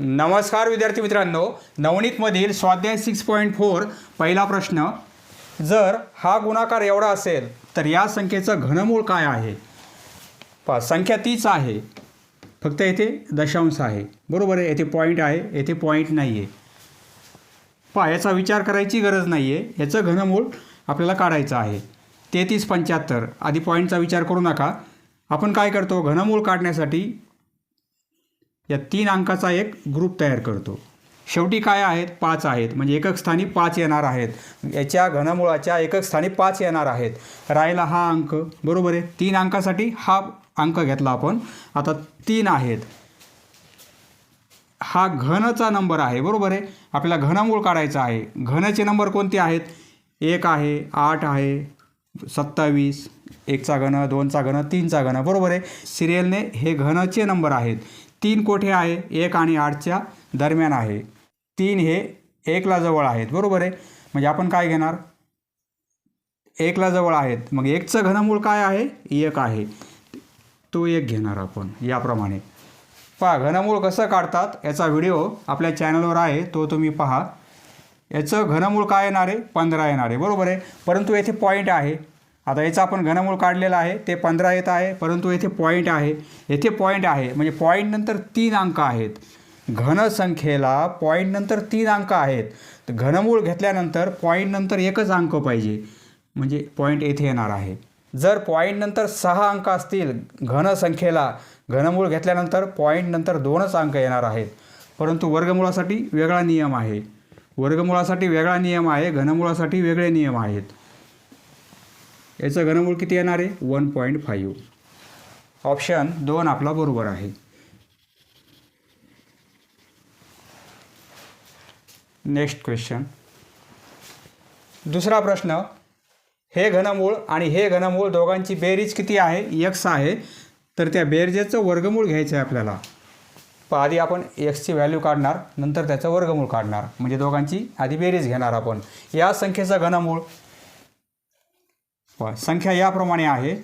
नमस्कार विद्यार्थी मित्रांनो. नवनीतमधील स्वाध्याय सिक्स पॉईंट फोर पहिला प्रश्न जर हा गुणाकार एवढा असेल तर या संख्येचं घनमूळ काय आहे? पा संख्या तीच आहे. फक्त येथे दशांश आहे. बरोबर आहे येथे पॉईंट आहे येथे पॉईंट नाही आहे पहा याचा विचार करायची गरज नाही आहे याचं घनमूळ आपल्याला काढायचं आहे. तेहतीस पंच्याहत्तर. आधी पॉईंटचा विचार करू नका. आपण काय करतो? घनमूळ काढण्यासाठी या तीन अंकाचा एक ग्रुप तयार करतो. शेवटी काय आहेत? पाच आहेत. म्हणजे एकक स्थानी पाच येणार आहेत. याच्या घनमुळाच्या एकक स्थानी पाच येणार आहेत. राहिला हा अंक. बरोबर आहे? तीन अंकासाठी हा अंक घेतला आपण. आता तीन आहेत. हा घनचा नंबर आहे. बरोबर आहे? आपल्याला घनमूळ काढायचा आहे. घनचे नंबर कोणते आहेत? एक आहे आठ आहे सत्तावीस एकचा घन दोनचा घन तीनचा घन. बरोबर आहे? सिरियलने हे घनचे नंबर आहेत. तीन कोठे आहे? एक आणि आठच्या दरम्यान आहे. तीन हे एकला जवळ आहेत. बरोबर आहे? म्हणजे आपण काय घेणार? एकला जवळ आहेत. मग एकचं घनमूळ काय आहे? एक आहे. तो एक घेणार आपण याप्रमाणे. पहा घनमूळ कसं काढतात? याचा व्हिडिओ आपल्या चॅनलवर आहे. तो तुम्ही पहा. याचं घनमूळ काय येणार आहे? पंधरा येणार आहे. बरोबर आहे? परंतु येथे पॉईंट आहे. आता याचं आपण घनमूळ काढलेलं आहे ते पंधरा येत आहे परंतु येथे पॉईंट आहे. येथे पॉईंट आहे म्हणजे पॉईंटनंतर तीन अंक आहेत. घनसंख्येला पॉईंटनंतर तीन अंक आहेत. तर घनमूळ घेतल्यानंतर पॉईंटनंतर एकच अंक पाहिजे. म्हणजे पॉईंट येथे येणार आहे. जर पॉईंटनंतर सहा अंक असतील घनसंख्येला घनमूळ घेतल्यानंतर पॉईंटनंतर दोनच अंक येणार आहेत. परंतु वर्गमुळासाठी वेगळा नियम आहे. वर्गमुळासाठी वेगळा नियम आहे घनमुळासाठी वेगळे नियम आहेत. याचं घनमूळ किती येणार आहे? One point five. ऑप्शन दोन आपला बरोबर आहे. Next question. दुसरा प्रश्न हे घनमूळ आणि हे घनमूळ दोघांची बेरीज किती आहे? एक्स आहे. तर त्या बेरजेचं वर्गमूळ घ्यायचं आहे आपल्याला. प आधी आपण एक्सची व्हॅल्यू काढणार नंतर त्याचं वर्गमूळ काढणार. म्हणजे दोघांची आधी बेरीज घेणार आपण. या संख्येचं घनमूळ पहा, संख्या याप्रमाणे आहे.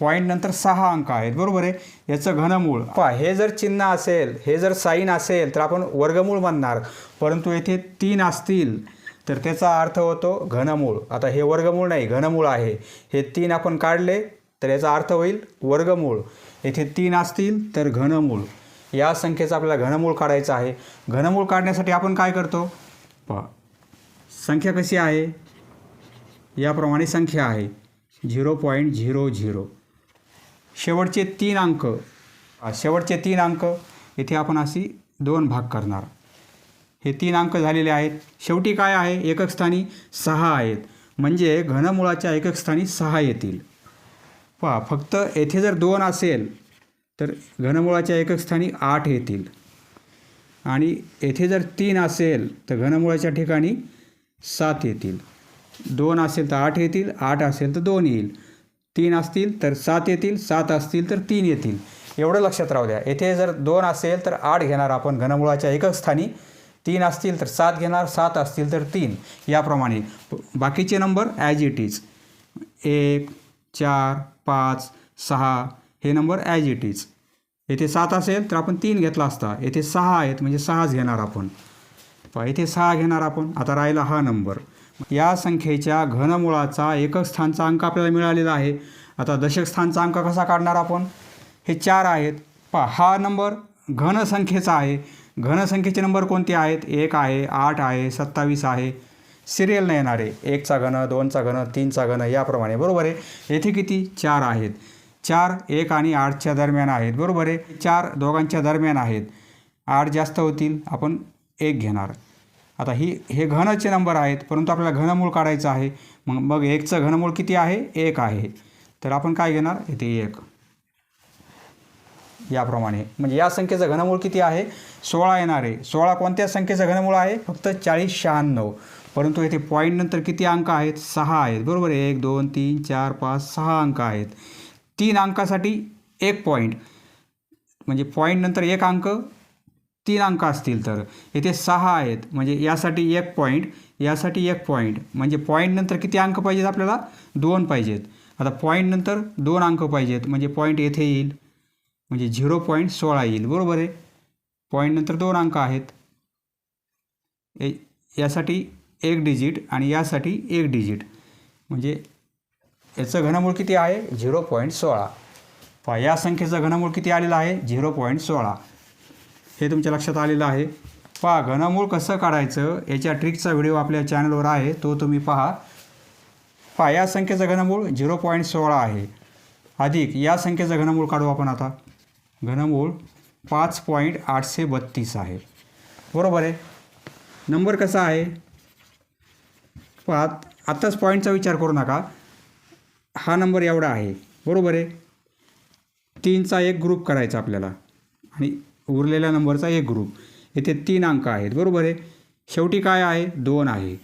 पॉईंट नंतर सहा अंक आहेत बरोबर आहे? याचं घनमूळ. पहा हे जर चिन्ह असेल हे जर साईन असेल तर आपण वर्गमूळ म्हणणार. परंतु येथे तीन असतील तर त्याचा अर्थ होतो घनमूळ. आता हे वर्गमूळ नाही घनमूळ आहे. हे तीन आपण काढले तर याचा अर्थ होईल वर्गमूळ. येथे तीन असतील तर घनमूळ. या संख्येचं आपल्याला घनमूळ काढायचं आहे. घनमूळ काढण्यासाठी आपण काय करतो? पहा संख्या कशी आहे? याप्रमाणे संख्या आहे. Zero point zero zero. शेवटचे तीन अंक. शेवटचे तीन अंक. येथे आपण अशी दोन भाग करणार. हे तीन अंक झालेले आहेत. शेवटी काय आहे? एकक स्थानी सहा आहेत. म्हणजे घनमुळाच्या एकक स्थानी सहा येतील. पहा फक्त येथे जर दोन असेल तर घनमुळाच्या एकक स्थानी आठ येतील. आणि येथे जर तीन असेल तर घनमुळाच्या ठिकाणी सात येतील. दोन असेल तर आठ येतील आठ असेल तर दोन येईल. तीन असतील तर सात येतील सात असतील तर तीन येतील. एवढं लक्षात राहू द्या. येथे जर दोन असेल तर आठ घेणार आपण घनमुळाच्या एकच स्थानी. तीन असतील तर सात घेणार सात असतील तर तीन. याप्रमाणे. बाकीचे नंबर ॲज इट इज एक चार पाच सहा हे नंबर ॲज इट इज येथे सात असेल तर आपण तीन घेतला असता. येथे सहा आहेत म्हणजे सहाच घेणार आपण. पहा इथे सहा घेणार आपण. आता राहिला हा नंबर. या संख्येच्या घनमुळाचा एकक स्थानचा अंक आपल्याला मिळालेला आहे. आता दशक स्थानचा अंक कसा काढणार आपण? हे चार आहेत. पा हा नंबर घनसंख्येचा आहे. घनसंख्येचे नंबर कोणते आहेत? एक आहे आठ आहे सत्तावीस आहे. सिरियलनं येणार. आहे एकचा घन दोनचा घन तीनचा घन याप्रमाणे. बरोबर आहे? येथे किती? चार आहेत. चार एक आणि आठच्या दरम्यान आहेत. बरोबर आहे? चार दोघांच्या दरम्यान आहेत. आठ जास्त होतील. आपण एक घेणार. आता ही हे घनचे नंबर आहेत परंतु आपल्याला घनमूळ काढायचं आहे. मग मग एकचं घनमूळ किती आहे? एक आहे. तर आपण काय घेणार? इथे एक. याप्रमाणे. म्हणजे या संख्येचं घनमूळ किती आहे? सोळा येणार आहे. सोळा कोणत्या संख्येचं घनमूळ आहे? फक्त चाळीस शहाण्णव. परंतु येथे पॉईंटनंतर किती अंक आहेत? सहा आहेत. बरोबर आहे? एक दोन तीन चार पाच सहा अंक आहेत. तीन अंकासाठी एक पॉईंट म्हणजे पॉईंटनंतर एक अंक. तीन अंक असतील तर. येथे सहा आहेत. म्हणजे यासाठी एक पॉईंट यासाठी एक पॉईंट म्हणजे पॉईंटनंतर किती अंक पाहिजेत आपल्याला? दोन पाहिजेत. आता पॉईंटनंतर दोन अंक पाहिजेत. म्हणजे पॉईंट येथे येईल. म्हणजे झिरो पॉईंट सोळा येईल. बरोबर आहे? पॉईंटनंतर दोन अंक आहेत. ए यासाठी एक डिजिट आणि यासाठी एक डिजिट म्हणजे याचं घनमूळ किती आहे? झिरो पॉईंट सोळा. पहा या संख्येचं घनमूळ किती आलेलं आहे? झिरो पॉईंट सोळा. हे तुमच्या लक्षात आलेलं आहे. पहा घनमूळ कसं काढायचं याच्या ट्रिकचा व्हिडिओ आपल्या चॅनलवर आहे तो तुम्ही पहा. पहा या संख्येचं घनमूळ झिरो पॉईंट सोळा आहे. अधिक या संख्येचं घनमूळ काढू आपण आता. घनमूळ पाच पॉईंट आठशे बत्तीस आहे. बरोबर आहे? नंबर कसा आहे? पहा आत्ताच पॉईंटचा विचार करू नका. हा नंबर एवढा आहे. बरोबर आहे? तीनचा एक ग्रुप करायचा आपल्याला. आणि उरलेल्या नंबरचा एक ग्रुप येथे तीन अंक आहेत. बरोबर आहे? शेवटी काय आहे? दोन आहे.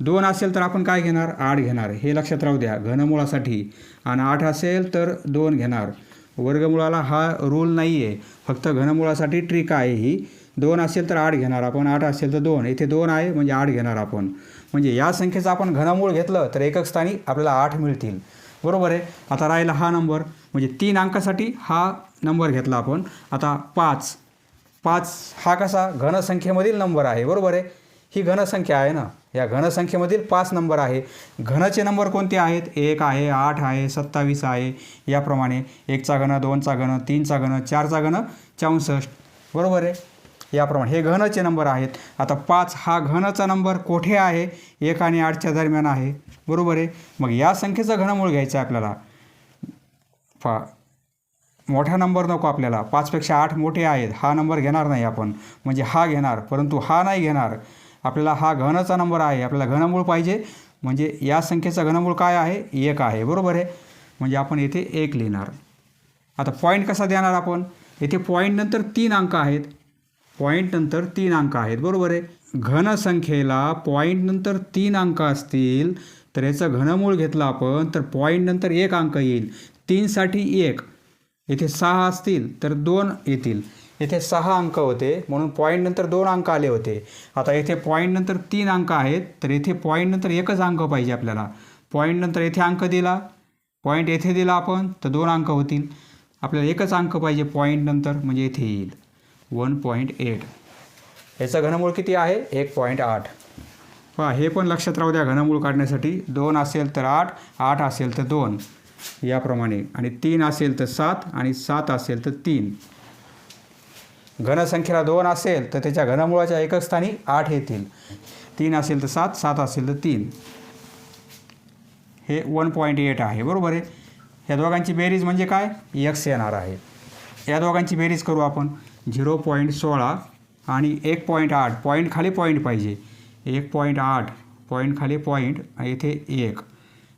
दोन असेल तर आपण काय घेणार? आठ घेणार. हे लक्षात राहू द्या. घनमुळासाठी. आणि आठ असेल तर दोन घेणार. वर्गमुळाला हा रूल नाही आहे फक्त घनमुळासाठी ट्रिक आहे ही. दोन असेल तर आठ घेणार आपण. आठ असेल तर दोन. इथे दोन आहे म्हणजे आठ घेणार आपण. म्हणजे या संख्येचं आपण घनमूळ घेतलं तर एकक स्थानी आपल्याला आठ मिळतील. बरोबर आहे? आता राहिला हा नंबर म्हणजे तीन अंकासाठी हा नंबर घेतला आपण. आता पाच. पाच हा कसा? घनसंख्येमधील नंबर आहे. बरोबर आहे? ही घनसंख्या आहे ना? या घनसंख्येमधील पाच नंबर आहे. घनचे नंबर कोणते आहेत? एक आहे आठ आहे सत्तावीस आहे. याप्रमाणे एकचा घन दोनचा घन तीनचा घन चारचा घन चौसष्ट. बरोबर आहे? याप्रमाणे हे घनचे नंबर आहेत. आता पाच हा घनचा नंबर कोठे आहे? एक आणि आठच्या दरम्यान आहे. बरोबर आहे? मग या संख्येचं घनमूळ घ्यायचं आहे आपल्याला. पा मोठा नंबर नको आपल्याला. पाचपेक्षा आठ मोठे आहेत. हा नंबर घेणार नाही आपण. म्हणजे हा घेणार. परंतु हा नाही घेणार. आपल्याला हा घनचा नंबर आहे. आपल्याला घनमूळ पाहिजे. म्हणजे या संख्येचं घनमूळ काय आहे? एक आहे. बरोबर आहे? म्हणजे आपण येथे एक लिहिणार. आता पॉईंट कसा देणार आपण? येथे पॉईंटनंतर तीन अंक आहेत. पॉईंटनंतर तीन अंक आहेत. बरोबर आहे? घनसंख्येला पॉईंटनंतर तीन अंक असतील तर याचं घनमूळ घेतलं आपण तर पॉईंटनंतर एक अंक येईल. तीनसाठी एक. येथे सहा असतील तर दोन येतील. येथे सहा अंक होते म्हणून पॉईंटनंतर दोन अंक आले होते. आता येथे पॉईंटनंतर तीन अंक आहेत तर येथे पॉईंटनंतर एकच अंक पाहिजे आपल्याला. पॉईंटनंतर येथे अंक दिला. पॉईंट येथे दिला आपण तर दोन अंक होतील. आपल्याला एकच अंक पाहिजे पॉईंटनंतर म्हणजे येथे येईल. वन पॉईंट एट याचं घनमूळ किती आहे? एक पॉईंट आठ. पहा हे पण लक्षात राहू द्या घनमूळ काढण्यासाठी. दोन असेल तर आठ आठ असेल तर दोन. याप्रमाणे. आणि तीन असेल तर सात आणि सात असेल तर तीन. घनसंख्येला दोन असेल तर त्याच्या घनमुळाच्या एकक स्थानी आठ येतील. तीन असेल तर सात सात असेल तर तीन. हे वन पॉईंट एट आहे. बरोबर आहे? या दोघांची बेरीज म्हणजे काय? एक्स येणार आहे. या दोघांची बेरीज करू आपण. झिरो पॉईंट सोळा आणि एक पॉईंट आठ. पॉईंट खाली पॉईंट पाहिजे. एक पॉईंट आठ पॉईंट खाली पॉईंट येथे एक.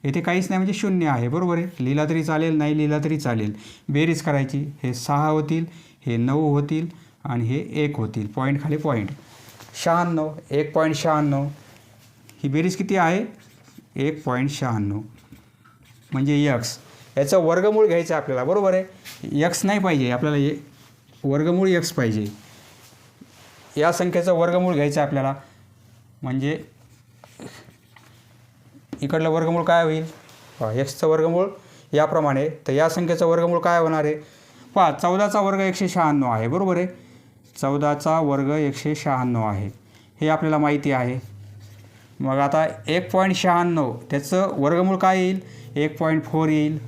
येथे काहीच नाही म्हणजे शून्य आहे. बरोबर आहे? लिहिला तरी चालेल नाही लिहिला तरी चालेल. बेरीज करायची. हे सहा होतील हे नऊ होतील आणि हे एक होतील. पॉईंट खाली पॉईंट शहाण्णव एक पॉईंट शहाण्णव. ही बेरीज किती आहे? एक पॉईंट शहाण्णव. म्हणजे यक्स. याचं वर्गमूळ घ्यायचं आहे आपल्याला. बरोबर आहे? यक्स नाही पाहिजे. आपल्याला ये वर्गमूळ यक्स पाहिजे. या संख्येचं वर्गमूळ घ्यायचं आहे आपल्याला. म्हणजे इकडलं वर्गमूळ काय होईल? पहा एक्सचं वर्गमूळ याप्रमाणे तर या संख्येचं वर्गमूळ काय होणार आहे? पहा चौदाचा वर्ग एकशे शहाण्णव आहे. बरोबर आहे? चौदाचा वर्ग एकशे शहाण्णव आहे. हे आपल्याला माहिती आहे. मग आता एक पॉईंट शहाण्णव त्याचं वर्गमूळ काय येईल? एक पॉईंट फोर येईल.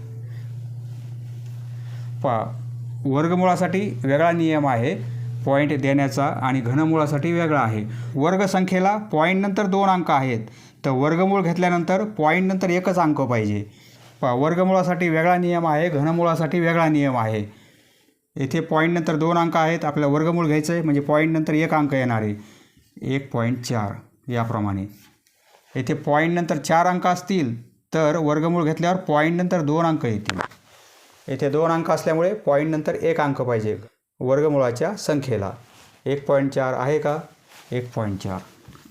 पहा वर्गमुळासाठी वेगळा नियम आहे. पॉईंट देण्याचा आणि घनमुळासाठी वेगळा आहे. वर्गसंख्येला पॉईंटनंतर दोन अंक आहेत. तर वर्गमूळ घेतल्यानंतर पॉईंटनंतर एकच अंक पाहिजे. प वर्गमुळासाठी वेगळा नियम आहे घनमुळासाठी वेगळा नियम आहे. येथे पॉईंटनंतर दोन अंक आहेत आपल्याला वर्गमूळ घ्यायचं आहे म्हणजे पॉईंटनंतर एक अंक येणार आहे. एक पॉईंट चार याप्रमाणे. येथे पॉईंटनंतर चार अंक असतील तर वर्गमूळ घेतल्यावर पॉईंटनंतर दोन अंक येतील. येथे दोन अंक असल्यामुळे पॉईंटनंतर एक अंक पाहिजे वर्गमुळाच्या संख्येला. एक पॉईंट चार आहे का? एक पॉईंट चार.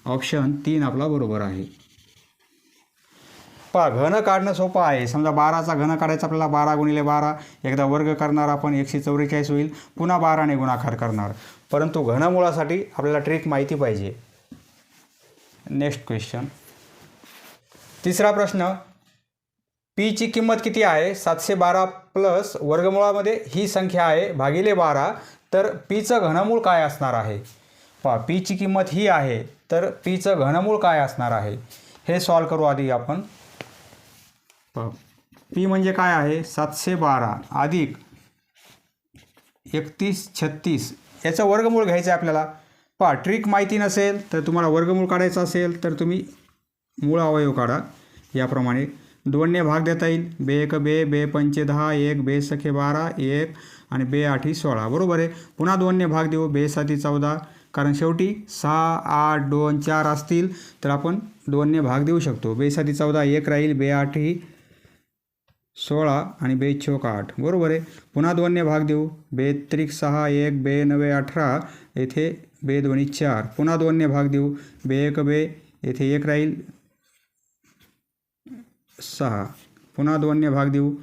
ऑप्शन तीन आपला बरोबर आहे. पहा घन काढणं सोपं आहे. समजा बाराचा घन काढायचा आपल्याला बारा गुणिले बारा एकदा वर्ग करणार आपण एकशे चौवेचाळीस होईल पुन्हा बाराने गुणाकार करणार. परंतु घनमुळासाठी आपल्याला ट्रिक माहिती पाहिजे. नेक्स्ट क्वेश्चन तिसरा प्रश्न. पीची किंमत किती आहे? सातशे बारा प्लस वर्गमुळामध्ये ही संख्या आहे भागिले बारा. तर पीचं घनमूळ काय असणार आहे? पहा पीची किंमत ही आहे तर पीचं घनमूळ काय असणार आहे? हे सॉल्व करू आधी आपण. पी म्हणजे काय आहे? सातशे बारा अधिक एकतीस छत्तीस. याचं वर्गमूळ घ्यायचं आहे आपल्याला. पहा ट्रिक माहिती नसेल तर तुम्हाला वर्गमूळ काढायचा असेल तर तुम्ही मूळ अवयव काढा. याप्रमाणे दोनने भाग देता येईल. बे एक बे बे पंचे दहा एक बे सखे बारा एक आणि बे आठी सोळा. बरोबर आहे? पुन्हा दोनने भाग देऊ. बे साती चौदा. कारण शेवटी सहा आठ दोन चार असतील तर आपण दोनने भाग देऊ शकतो. बे साती चौदा एक राहील. बे आठही सोळा आणि बे चोक आठ. बरोबर आहे? पुन्हा दोनने भाग देऊ. बे त्रिक सहा एक बे नवे अठरा येथे बे दोन्ही चार. पुन्हा दोनने भाग देऊ. बे एक बे येथे एक राहील सहा. पुन्हा दोनने भाग देऊ.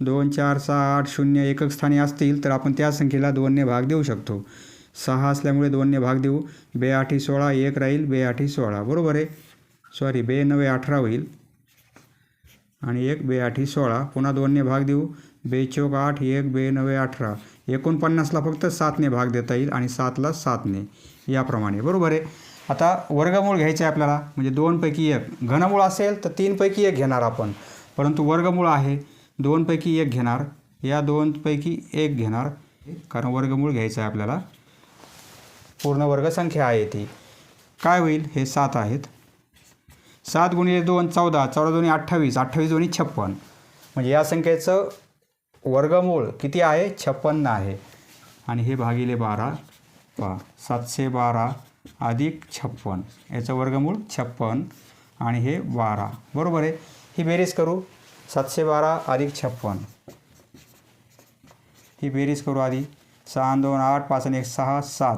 दोन चार सहा आठ शून्य एकक स्थानी असतील तर आपण त्या संख्येला दोनने भाग देऊ शकतो. सहा असल्यामुळे दोनने भाग देऊ. बे आठी सोळा एक राहील. बे आठी सोळा. बरोबर आहे? सॉरी बे नवे अठरा होईल. आणि एक बे आठी सोळा. पुन्हा दोनने भाग देऊ. बे चौक आठ एक बे नवे अठरा. एकोणपन्नासला फक्त सातने भाग देता येईल आणि सातला सातने. याप्रमाणे. बरोबर आहे? आता वर्गमूळ घ्यायचं आहे आपल्याला. म्हणजे दोनपैकी एक. घनमूळ असेल तर तीनपैकी एक घेणार आपण. परंतु वर्गमूळ आहे. दोनपैकी एक घेणार. या दोनपैकी एक घेणार. कारण वर्गमूळ घ्यायचं आहे आपल्याला. पूर्ण वर्गसंख्या आहे ती. काय होईल? हे सात आहेत. सात गुणिले दोन चौदा. चौदा दोन्ही अठ्ठावीस. अठ्ठावीस दोन्ही छप्पन. म्हणजे या संख्येचं वर्गमूळ किती आहे? छप्पन्न आहे. आणि हे भागिले बारा. पहा. सातशे बारा अधिक छप्पन. याचं वर्गमूळ छप्पन आणि हे बारा. बरोबर आहे? ही बेरीज करू. सातशे बारा अधिक छप्पन. ही बेरीज करू आधी. सहा दोन आठ पाच आणि एक सहा सात.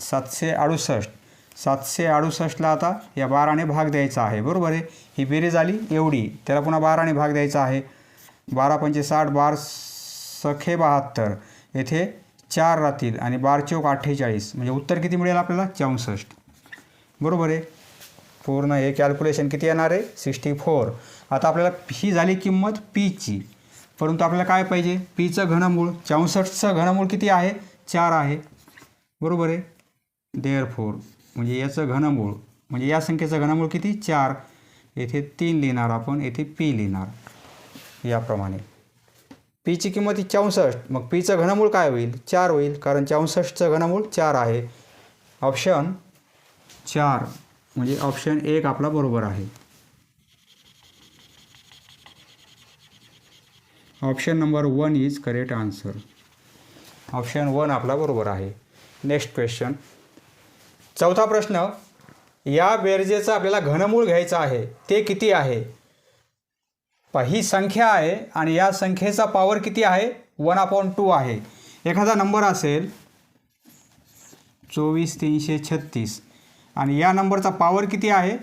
सातशे अडुसष्ट. सातशे अडुसष्टला आता या बाराने भाग द्यायचा आहे. बरोबर आहे? ही बेरीज आली एवढी. त्याला पुन्हा बाराने भाग द्यायचा आहे. बारा पंचे साठ बार सखे बहात्तर. येथे चार राहतील आणि बार चौक अठ्ठेचाळीस. म्हणजे उत्तर किती मिळेल आपल्याला? चौसष्ट. बरोबर आहे? पूर्ण हे कॅल्क्युलेशन किती येणार आहे? सिक्स्टी फोर आता आपल्याला ही झाली किंमत पीची परंतु आपल्याला काय पाहिजे? पीचं घनमूळ. चौसष्टचं घनमूळ किती आहे? चार आहे. बरोबर आहे? देअर फोर म्हणजे याचं घनमूळ म्हणजे या संख्येचं घनमूळ किती? चार. येथे तीन लिहिणार आपण येथे पी लिहिणार. याप्रमाणे. पीची किंमत ही चौसष्ट. मग पीचं घनमूळ काय होईल? चार होईल कारण चौसष्टचं घनमूळ चार आहे. ऑप्शन चार म्हणजे ऑप्शन एक आपला बरोबर आहे. Option number one is correct answer. Option one आपला बरोबर आहे. Next question. चौथा प्रश्न या बेरजेचं आपल्याला घनमूळ घ्यायचं आहे ते किती आहे? ही संख्या आहे आणि या संख्येचा पॉवर किती आहे? वन अपॉन टू आहे. एखादा नंबर असेल चोवीस तीनशे छत्तीस. आणि या नंबरचा पॉवर किती आहे?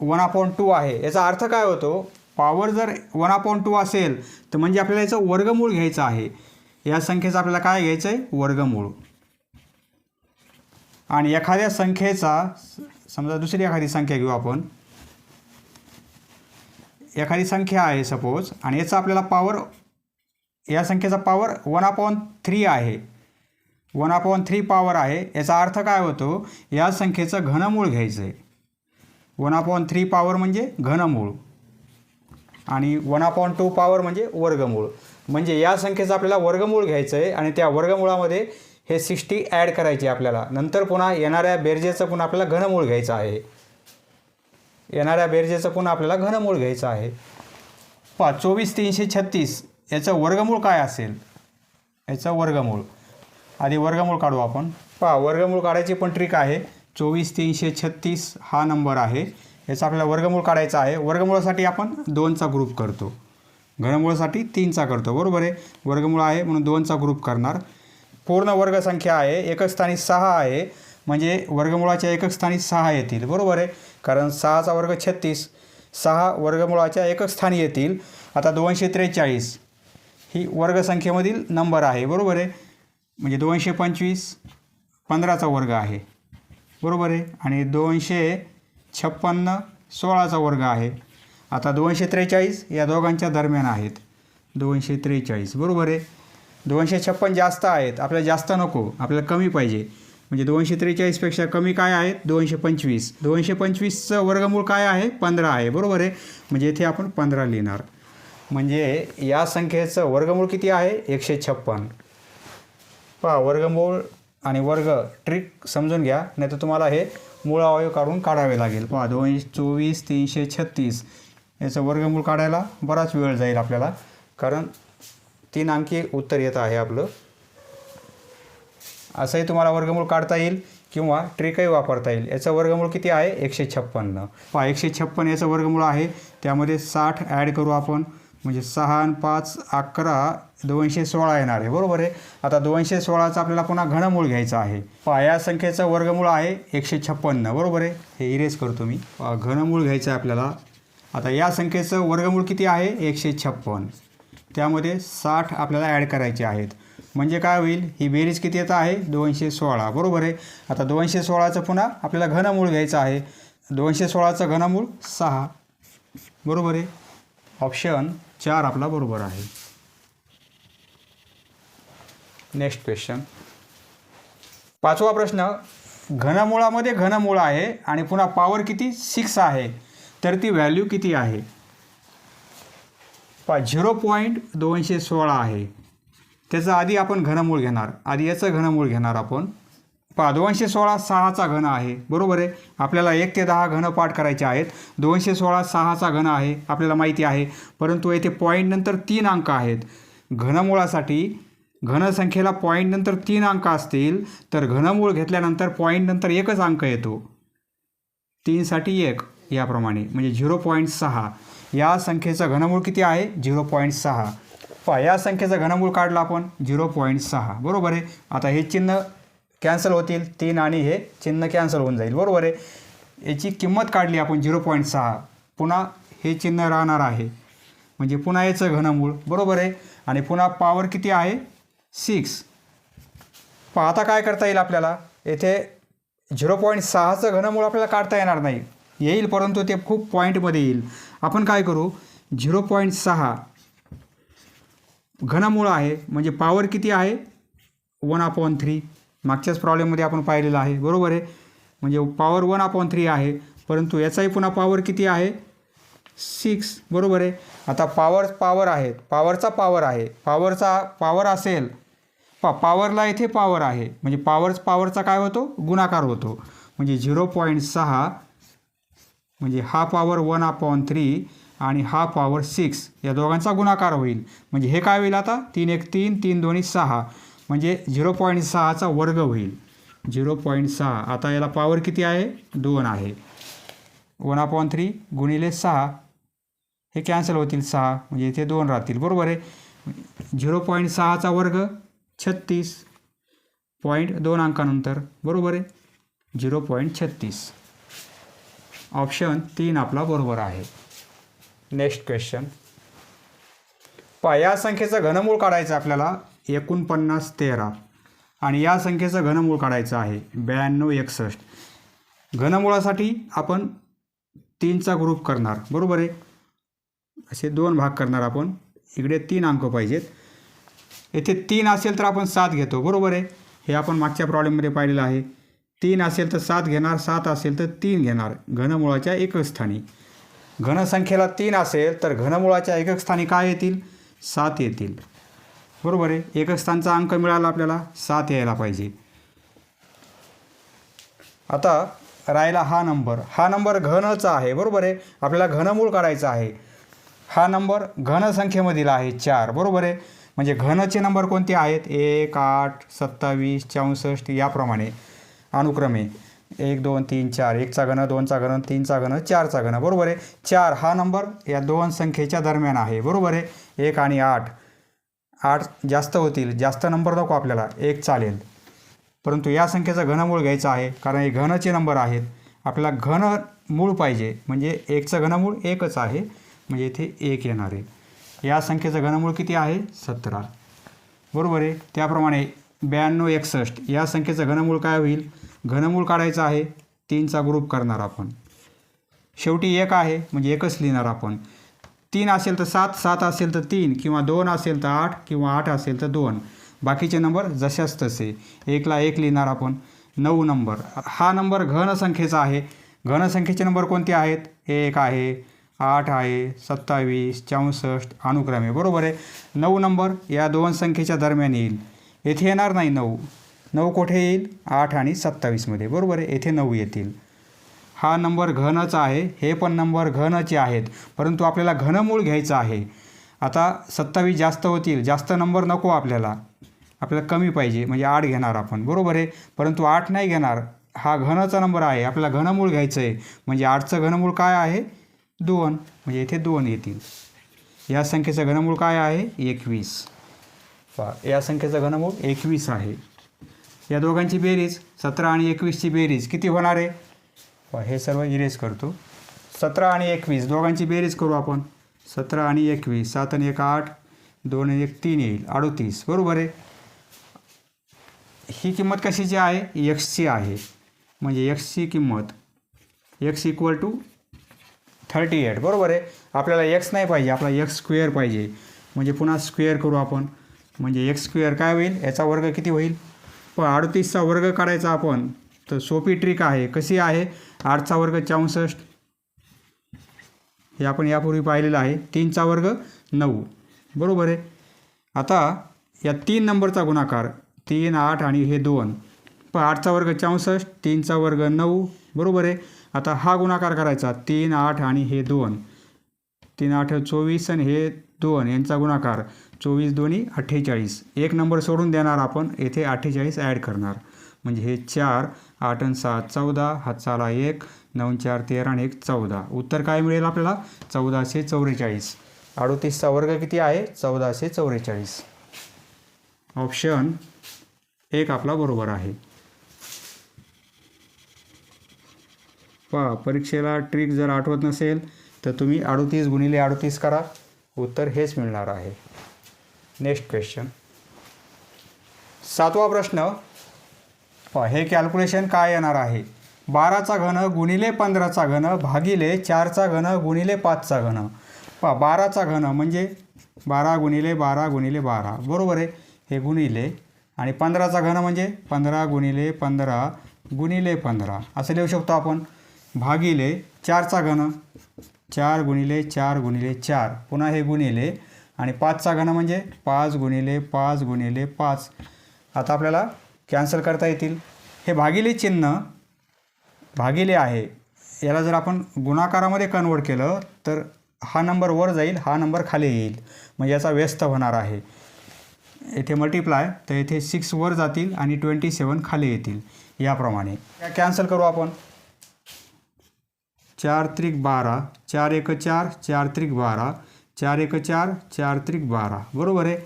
वन अपॉन टू आहे. याचा अर्थ काय होतो? पॉवर जर वन अपॉन टू असेल तर म्हणजे आपल्याला याचं वर्गमूळ घ्यायचं आहे. या संख्येचं आपल्याला काय घ्यायचं आहे वर्गमूळ. आणि एखाद्या संख्येचा समजा दुसरी एखादी संख्या घेऊ आपण. एखादी संख्या आहे सपोज आणि याचा आपल्याला पॉवर या संख्येचा पॉवर वन अपॉन थ्री आहे. वन अपॉन थ्री पॉवर आहे. याचा अर्थ काय होतो? या संख्येचं घनमूळ घ्यायचं आहे वन अपॉन थ्री पॉवर म्हणजे घनमूळ. आणि वन अपॉन टू पॉवर म्हणजे वर्गमूळ. म्हणजे या संख्येचं आपल्याला वर्गमूळ घ्यायचं आहे आणि त्या वर्गमूळामध्ये हे सिक्स्टी ॲड करायची आपल्याला. नंतर पुन्हा येणाऱ्या बेरजेचं पुन्हा आपल्याला घनमूळ घ्यायचं आहे. येणाऱ्या बेरजेचं पुन्हा आपल्याला घनमूळ घ्यायचं आहे. पहा चोवीस तीनशे छत्तीस याचं वर्गमूळ काय असेल? याचं वर्गमूळ. आधी वर्गमूळ काढू आपण. पहा वर्गमूळ काढायची पण ट्रिक आहे. चोवीस तीनशे छत्तीस हा नंबर आहे. याचा आपल्याला वर्गमूळ काढायचा आहे. वर्गमूळासाठी आपण दोनचा ग्रुप करतो. घनमूळासाठी तीनचा करतो. बरोबर आहे? वर्गमूळ आहे म्हणून दोनचा ग्रुप करणार. पूर्ण वर्गसंख्या आहे एकच स्थानी सहा आहे. म्हणजे वर्गमुळाच्या एकक स्थानी सहा येतील. बरोबर आहे? कारण सहाचा वर्ग छत्तीस सहा वर्गमुळाच्या एकक स्थानी येतील. आता दोनशे त्रेचाळीस ही वर्गसंख्येमधील नंबर आहे. बरोबर आहे? म्हणजे दोनशे पंचवीस पंधराचा वर्ग आहे. बरोबर आहे? आणि दोनशे छप्पन्न सोळाचा वर्ग आहे. आता दोनशे त्रेचाळीस या दोघांच्या दरम्यान आहेत. दोनशे त्रेचाळीस. बरोबर आहे? दोनशे छप्पन जास्त आहेत. आपल्याला जास्त नको. आपल्याला कमी पाहिजे. म्हणजे दोनशे त्रेचाळीसपेक्षा कमी काय आहेत? दोनशे पंचवीस. दोनशे पंचवीसचं वर्गमूळ काय आहे? पंधरा आहे. बरोबर आहे? म्हणजे इथे आपण पंधरा लिहिणार. म्हणजे या संख्येचं वर्गमूळ किती आहे? एकशे छप्पन. पहा वर्गमूळ आणि वर्ग ट्रिक समजून घ्या. नाही तर तुम्हाला हे मूळ अवयव काढून काढावे लागेल. पहा दोनशे चोवीस तीनशे छत्तीस. याचं वर्गमूळ काढायला बराच वेळ जाईल आपल्याला. कारण तीन अंकी उत्तर येत आहे आपलं. असंही तुम्हाला वर्गमूळ काढता येईल किंवा ट्रिकही वापरता येईल. याचं वर्गमूळ किती आहे? एकशे छप्पन्न. पहा एकशे छप्पन याचं वर्गमूळ आहे. त्यामध्ये साठ ॲड करू आपण. म्हणजे सहा आणि पाच अकरा दोनशे सोळा येणार आहे. बरोबर आहे? आता दोनशे सोळाचं आपल्याला पुन्हा घनमूळ घ्यायचं आहे. पहा या संख्येचं वर्गमूळ आहे एकशे छप्पन्न. बरोबर आहे? हे इरेज करतो मी. पहा, घनमूळ घ्यायचं आहे आपल्याला. आता या संख्येचं वर्गमूळ किती आहे? एकशे छप्पन त्यामध्ये साठ आपल्याला ॲड करायचे आहेत. म्हणजे काय होईल? ही बेरीज किती येत आहे? दोनशे सोळा. बरोबर आहे? आता दोनशे सोळाचं पुन्हा आपल्याला घनमूळ घ्यायचं आहे. दोनशे सोळाचं घनमूळ सहा. बरोबर आहे? ऑप्शन चार आपला बरोबर आहे. Next question. पाचवा प्रश्न. घनमुळामध्ये घनमूळ आहे आणि पुन्हा पॉवर किती? सिक्स आहे. तर ती व्हॅल्यू किती आहे? पा झिरो पॉईंट दोनशे सोळा आहे. त्याचं आधी आपण घनमूळ घेणार. आधी याचं घनमूळ घेणार आपण. पहा दोनशे सोळा सहाचा घन आहे. बरोबर आहे? आपल्याला एक ते दहा घन पाठ करायचे आहेत. दोनशे सोळा सहाचा घन आहे आपल्याला माहिती आहे. परंतु येथे पॉईंटनंतर तीन अंक आहेत. घनमुळासाठी घनसंख्येला पॉईंटनंतर तीन अंक असतील तर घनमूळ घेतल्यानंतर पॉईंटनंतर एकच अंक येतो. तीनसाठी एक याप्रमाणे. म्हणजे झिरो पॉईंट सहा. या संख्येचं घनमूळ किती आहे? झिरो पॉईंट सहा. पहा या संख्येचं घनमूळ काढलं आपण झिरो पॉईंट सहा. बरोबर आहे? आता हे चिन्ह कॅन्सल होतील तीन आणि हे चिन्ह कॅन्सल होऊन जाईल. बरोबर आहे? याची किंमत काढली आपण झिरो पॉईंट सहा. पुन्हा हे चिन्ह राहणार आहे. म्हणजे पुन्हा याचं घनमूळ. बरोबर आहे? आणि पुन्हा पॉवर किती आहे? सिक्स पहा आता काय करता येईल आपल्याला? येथे झिरो पॉईंट सहाचं घनमूळ आपल्याला काढता येणार नाही. येईल परंतु ते खूप पॉईंटमध्ये येईल. आपण काय करू? झिरो पॉईंट सहा घनमूळ आहे. म्हणजे पॉवर किती आहे? One upon three. मागच्याच प्रॉब्लेममध्ये आपण पाहिलेलं आहे. बरोबर आहे? म्हणजे पॉवर वन अपॉन थ्री आहे. परंतु याचाही पुन्हा पॉवर किती आहे? सिक्स बरोबर आहे? आता पॉवर पॉवर आहेत पॉवरचा पॉवर आहे. पॉवरचा पॉवर असेल. पा पॉवरला येथे पॉवर आहे. म्हणजे पॉवर पॉवरचा काय होतो? गुणाकार होतो. म्हणजे झिरो पॉईंट सहा म्हणजे हा पॉवर वन अपॉन थ्री आणि हा पॉवर सिक्स या दोघांचा गुणाकार होईल. म्हणजे हे काय होईल आता? तीन एक तीन तीन दोन्ही सहा. म्हणजे झिरो पॉईंट सहाचा वर्ग होईल. झिरो पॉईंट सहा. आता याला पॉवर किती आहे? दोन आहे. वन अपॉन थ्री गुणिले सहा. हे कॅन्सल होतील सहा. म्हणजे इथे दोन राहतील. बरोबर आहे? झिरो पॉईंट सहाचा वर्ग छत्तीस. पॉईंट दोन अंकानंतर. बरोबर आहे? झिरो पॉईंट छत्तीस. ऑप्शन तीन आपला बरोबर आहे. Next question. पहा या संख्येचं घनमूळ काढायचं आपल्याला एकोणपन्नास तेरा. आणि या संख्येचं घनमूळ काढायचं आहे ब्याण्णव एकसष्ट. घनमुळासाठी आपण तीनचा ग्रुप करणार. बरोबर आहे? असे दोन भाग करणार आपण. इकडे तीन अंक पाहिजेत. येथे तीन असेल तर आपण सात घेतो. बरोबर आहे? हे आपण मागच्या प्रॉब्लेममध्ये पाहिलेलं आहे. तीन असेल तर सात घेणार सात असेल तर तीन घेणार. घनमुळाच्या एकस्थानी घनसंख्येला तीन असेल तर घनमुळाच्या एकस्थानी काय येतील? सात येतील. बरोबर आहे? एकस्थानचा अंक मिळाला आपल्याला सात यायला पाहिजे. आता राहिला हा नंबर. हा नंबर घनचा आहे. बरोबर आहे? आपल्याला घनमूळ काढायचा आहे. हा नंबर घनसंख्येमधील आहे चार. बरोबर आहे? म्हणजे घनचे नंबर कोणते आहेत? एक आठ सत्तावीस चौसष्ट याप्रमाणे. अनुक्रमे. एक दोन तीन चार. एकचा घन दोनचा घन तीनचा घन चारचा घन बरोबर आहे? चार हा नंबर या दोन संख्येच्या दरम्यान आहे. बरोबर आहे? एक आणि आठ. आठ जास्त होतील. जास्त नंबर नको आपल्याला. एक चालेल. परंतु या संख्येचं घनमूळ घ्यायचं आहे. कारण हे घनचे नंबर आहेत. आपल्याला घन मूळ पाहिजे. म्हणजे एकचं घनमूळ एकच आहे. म्हणजे इथे एक येणार आहे. या संख्येचं घनमूळ किती आहे? सतरा. बरोबर आहे? त्याप्रमाणे ब्याण्णव एकसष्ट. या संख्येचं घनमूळ काय होईल? घनमूळ काढायचं आहे तीनचा ग्रुप करणार आपण. शेवटी एक आहे म्हणजे एकच लिहिणार आपण. तीन असेल तर सात सात असेल तर तीन किंवा दोन असेल तर आठ किंवा आठ असेल तर दोन. बाकीचे नंबर जशाच तसे. एकला एक लिहिणार आपण. नऊ नंबर. हा नंबर घनसंख्येचा आहे. घनसंख्येचे नंबर कोणते आहेत? एक आहे आठ आहे सत्तावीस चौसष्ट अनुक्रमे. बरोबर आहे? नऊ नंबर या दोन संख्येच्या दरम्यान येईल. येथे येणार नाही नऊ. नऊ कोठे येईल? आठ आणि सत्तावीसमध्ये. बरोबर आहे? येथे नऊ येतील. हा नंबर घनच आहे. हे पण नंबर घनचे आहेत. परंतु आपल्याला घनमूळ घ्यायचं आहे. आता सत्तावीस जास्त होतील. जास्त नंबर नको आपल्याला. आपल्याला कमी पाहिजे. म्हणजे आठ घेणार आपण. बरोबर आहे? परंतु आठ नाही घेणार. हा घनचा नंबर आहे. आपल्याला घनमूळ घ्यायचं आहे म्हणजे आठचं घनमूळ काय आहे? दोन. म्हणजे येथे दोन येतील. या संख्येचं घनमूळ काय आहे? एकवीस. या संख्येचं घनमूळ एकवीस आहे. या दोघांची बेरीज सतरा आणि एकवीसची बेरीज किती होणार आहे? हे सर्व इरेज करतो. सतरा आणि एकवीस दोघांची बेरीज करू आपण. सतरा आणि एकवीस सात आणि एक आठ दोन आणि एक तीन येईल. अडोतीस बरोबर आहे? ही किंमत कशाची आहे? एक्सची आहे. म्हणजे एक्सची किंमत x equal to thirty eight बरोबर आहे? आपल्याला एक्स नाही पाहिजे आपला एक्स स्क्वेअर पाहिजे. म्हणजे पुन्हा स्क्वेअर करू आपण. म्हणजे एक्स स्क्वेअर काय होईल? याचा वर्ग किती होईल? प अडतीसचा वर्ग काढायचा आपण तर सोपी ट्रिक आहे. कशी आहे? आठचा वर्ग चौसष्ट. हे आपण यापूर्वी पाहिलेलं आहे. तीनचा वर्ग नऊ. बरोबर आहे? आता या तीन नंबरचा गुणाकार तीन आठ आणि हे दोन. प आठचा वर्ग चौसष्ट तीनचा वर्ग नऊ. बरोबर आहे? आता हा गुणाकार करायचा तीन आठ आणि हे दोन. तीन आठ चोवीस आणि हे दोन यांचा गुणाकार. चोवीस दोन्ही अठ्ठेचाळीस. एक नंबर सोडून देणार आपण येथे अठ्ठेचाळीस ॲड करणार. म्हणजे हे चार आठ आणि सात चौदा हातचाला एक नऊ चार तेरा आणि एक चौदा. उत्तर काय मिळेल आपल्याला? चौदाशे चौवेचाळीस अडोतीसचा वर्ग किती आहे? चौदाशे चौवेचाळीस ऑप्शन एक आपला बरोबर आहे. पहा परीक्षेला ट्रिक जर आठवत नसेल तर तुम्ही अडोतीस गुणिले अडोतीस करा. उत्तर हेच मिळणार आहे. नेक्स्ट क्वेश्चन सातवा प्रश्न. पहा हे कॅल्क्युलेशन काय येणार आहे? बाराचा घन गुणिले पंधराचा घन भागिले चारचा घन गुणिले पाचचा घन. पहा बाराचा घन म्हणजे बारा गुणिले बारा गुणिले बारा. बरोबर आहे? हे गुणिले आणि पंधराचा घन म्हणजे पंधरा गुणिले पंधरा गुणिले पंधरा. असं लिहू शकतो आपण. भागिले चारचा घन चार गुणिले चार गुणिले चार. पुन्हा हे गुणिले आणि पाचचा घन म्हणजे पाच गुणिले पाच गुणिले पाच. आता आपल्याला कॅन्सल करता येतील. हे भागिले चिन्ह भागिले आहे. याला जर आपण गुणाकारामध्ये कन्वर्ट केलं तर हा नंबर वर जाईल हा नंबर खाली येईल. म्हणजे याचा व्यस्त होणार आहे. येथे मल्टिप्लाय तर येथे सिक्स वर जातील आणि ट्वेंटी सेवन खाली येतील. याप्रमाणे. कॅन्सल करू आपण. चार त्रिक बारा चार एक चार चार त्रिक बारा. चार एक चार चार त्रिक बारा. बरोबर आहे?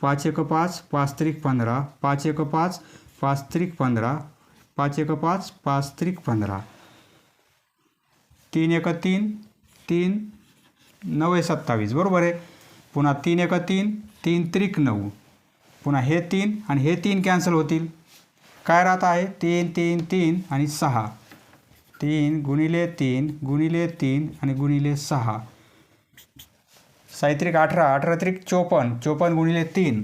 पाच एक पाच पाच त्रिक पंधरा. पाच एक पाच पाच त्रिक पंधरा. पाच एक पाच पाच त्रिक पंधरा. तीन एक तीन तीन नऊ आहे सत्तावीस. बरोबर आहे? पुन्हा तीन एक तीन तीन त्रिक नऊ. पुन्हा हे तीन आणि हे तीन कॅन्सल होतील. काय राहत आहे? तीन तीन तीन आणि सहा. तीन गुणिले तीन गुणिले तीन आणि गुणिले सहा. साहित्रिक अठरा अठरा त्रिक चोपन्न चोपन्न गुणिले तीन.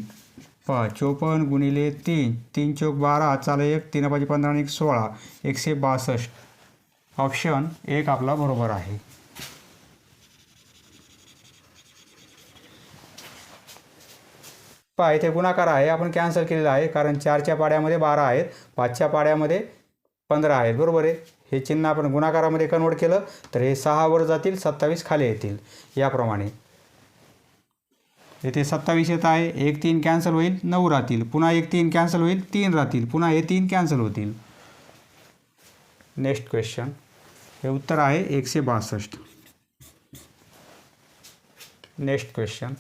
प चोपन्न गुणिले तीन तीन चौक बारा चाला एक तीन पाच पंधरा आणि एक सोळा एकशे बासष्ट. ऑप्शन एक आपला बरोबर आहे. पहा इथे गुणाकार आहे आपण कॅन्सल केलेला आहे कारण चारच्या पाड्यामध्ये बारा आहेत पाचच्या पाड्यामध्ये पंधरा आहेत बरोबर आहे? हे चिन्ह आपण गुणाकारामध्ये कन्वर्ट केलं तर हे सहावर जातील सत्तावीस खाली येतील. याप्रमाणे. येथे सत्तावीस येत आहे एक तीन कॅन्सल होईल नऊ राहतील. पुन्हा एक तीन कॅन्सल होईल तीन राहतील. पुन्हा हे तीन कॅन्सल होतील. नेक्स्ट क्वेश्चन हे उत्तर आहे एकशे बासष्ट. नेक्स्ट क्वेश्चन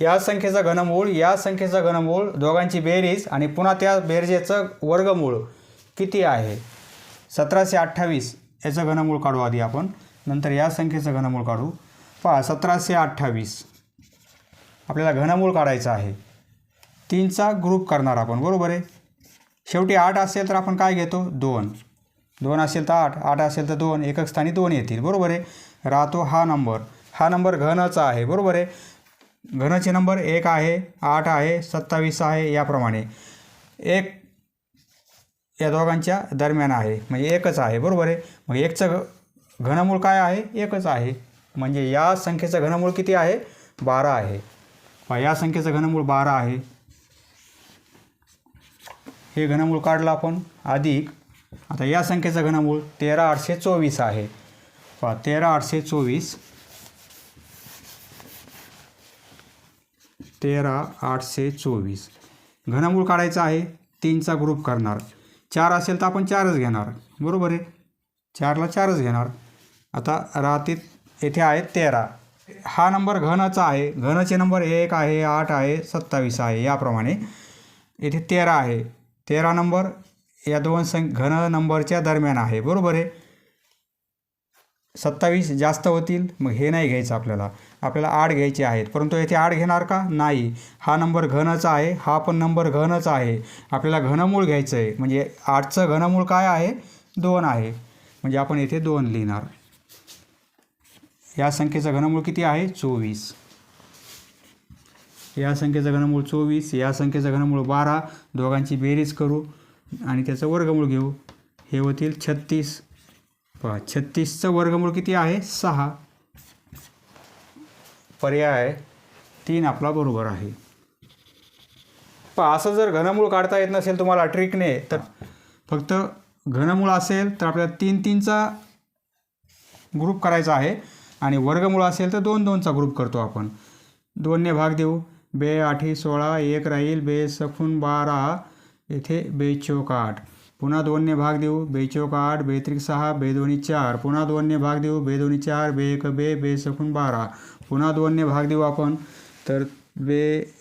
या संख्येचा घनमूळ या संख्येचा घनमूळ दोघांची बेरीज आणि पुन्हा त्या बेरजेचं वर्गमूळ किती आहे? सतराशे अठ्ठावीस याचं घनमूळ काढू आधी आपण. नंतर या संख्येचं घनमूळ काढू. पहा सतराशे अठ्ठावीस. आपल्याला घनमूळ काढायचं आहे. तीनचा ग्रुप करणार आपण बरोबर आहे? शेवटी आठ असेल तर आपण काय घेतो? दोन. दोन असेल तर आठ आठ असेल तर दोन एकक स्थानी दोन येतील बरोबर आहे? राहतो हा नंबर हा नंबर घनचा आहे बरोबर आहे? घनचे नंबर एक आहे आठ आहे सत्तावीस आहे याप्रमाणे. एक या दोघांच्या दरम्यान आहे म्हणजे एकच आहे बरोबर आहे? मग एकचं घ घनमूळ काय आहे? एकच आहे. म्हणजे या संख्येचं घनमूळ किती आहे? बारा आहे. पहा, या संख्येचं घनमूळ बारा आहे. हे घनमूळ काढलं आपण अधिक. आता या संख्येचं घनमूळ तेरा आठशे चोवीस आहे. पहा तेरा आठशे चोवीस. तेरा आठशे चोवीस. घनमूळ काढायचं आहे तीनचा ग्रुप करणार. चार असेल तर आपण चारच घेणार. बरोबर आहे? चारला चारच घेणार. आता राहतील येथे आहे तेरा. हा नंबर घनचा आहे. घनचे नंबर एक आहे आठ आहे सत्तावीस आहे याप्रमाणे. येथे तेरा आहे. तेरा नंबर या दोन संख घन नंबरच्या दरम्यान आहे. बरोबर आहे? सत्तावीस जास्त होतील. मग हे नाही घ्यायचं आपल्याला. आपल्याला आठ घ्यायचे आहेत. परंतु येथे आठ घेणार का? नाही. हा नंबर घनचा आहे. हा पण नंबर घनच आहे. आपल्याला घनमूळ घ्यायचं आहे म्हणजे आठचं घनमूळ काय आहे? दोन आहे. म्हणजे आपण येथे दोन लिहिणार. या संख्येचं घनमूळ किती आहे? चोवीस. या संख्येचं घनमूळ चोवीस या संख्येचं घनमूळ बारा. दोघांची बेरीज करू आणि त्याचं वर्गमूळ घेऊ. हे होतील छत्तीस. पहा छत्तीसचं वर्गमूळ किती आहे? सहा. पर्याय तीन आपला बरोबर आहे. पहा असं जर घनमूळ काढता येत नसेल तुम्हाला ट्रिकने तर फक्त घनमूळ असेल तर आपल्याला तीन तीनचा ग्रुप करायचा आहे. आणि वर्गमूळ असेल तर दोन दोनचा ग्रुप करतो आपण. दोनने भाग देऊ. बे आठी सोळा एक राहील. बे सखून बारा येथे बेचोक आठ. पुन्हा दोनने भाग देऊ. बेचोक आठ बेत्रिक सहा बे दोन्ही चार. पुन्हा दोनने भाग देऊ. बे दोन्ही चार बे एक बे बे सखून बारा. पुन्हा दोनने भाग देऊ आपण. तर बे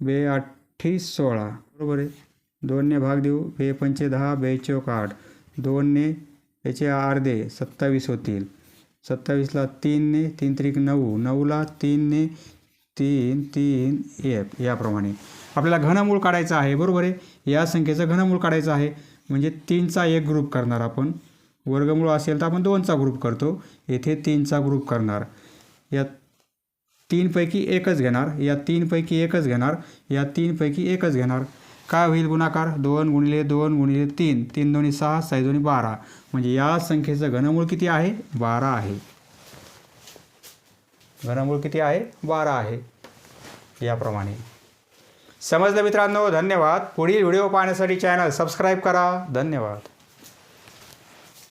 बे आठी सोळा. बरोबर आहे? दोनने भाग देऊ. बे पंचे दहा बे चौक आठ. दोनने याचे अर्धे सत्तावीस होतील. सत्तावीसला तीनने तीन त्रिक नऊ. नऊला तीनने तीन तीन एक याप्रमाणे. आपल्याला घनमूळ काढायचं आहे बरोबर आहे? या संख्येचं घनमूळ काढायचं आहे. म्हणजे तीनचा एक ग्रुप करणार आपण. वर्गमूळ असेल तर आपण दोनचा ग्रुप करतो. येथे तीनचा ग्रुप करणार. या तीनपैकी एकच घेणार. या तीनपैकी एकच घेणार. या तीनपैकी एकच घेणार. काय होईल गुणाकार? दोन गुणिले दोन गुणिले तीन. तीन दोन्ही सहा सहा दोन्ही बारा. म्हणजे या संख्येचं घनमूळ किती आहे? बारा आहे. घनमूळ किती आहे? बारा आहे. याप्रमाणे. समजलं मित्रांनो? धन्यवाद. पुढील व्हिडिओ पाहण्यासाठी चॅनल सबस्क्राईब करा. धन्यवाद.